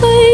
สิท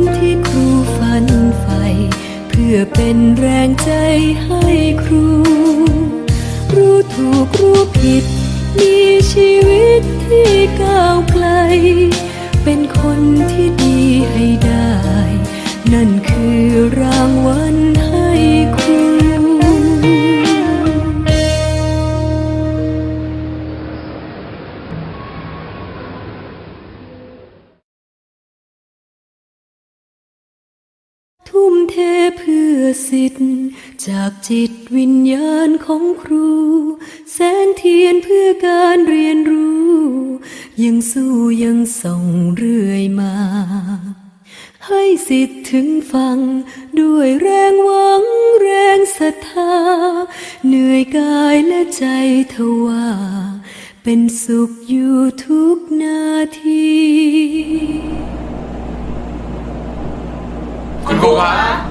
พื่อเป็นแรงใจให้ครู รู้ถูกรู้ผิด มีชีวิตที่ก้าวไกล เป็นคนที่ดีให้ได้ นั่นคือรางวัล สิทธิ์ จากจิตวิญญาณของครู แสนเทียนเพื่อการเรียนรู้ ยังสู้ยังส่งเรื่อยมา ให้สิทธิ์ถึงฟัง ด้วยแรงหวังแรงศรัทธา เหนื่อยกายและใจทว่าเป็นสุขอยู่ทุกนาที คุณครูครับ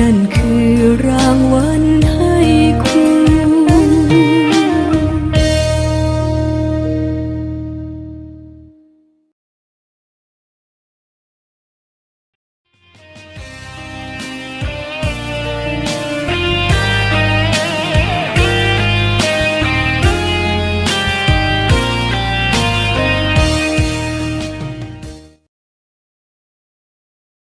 นั่นคือรางวัลให้คุณ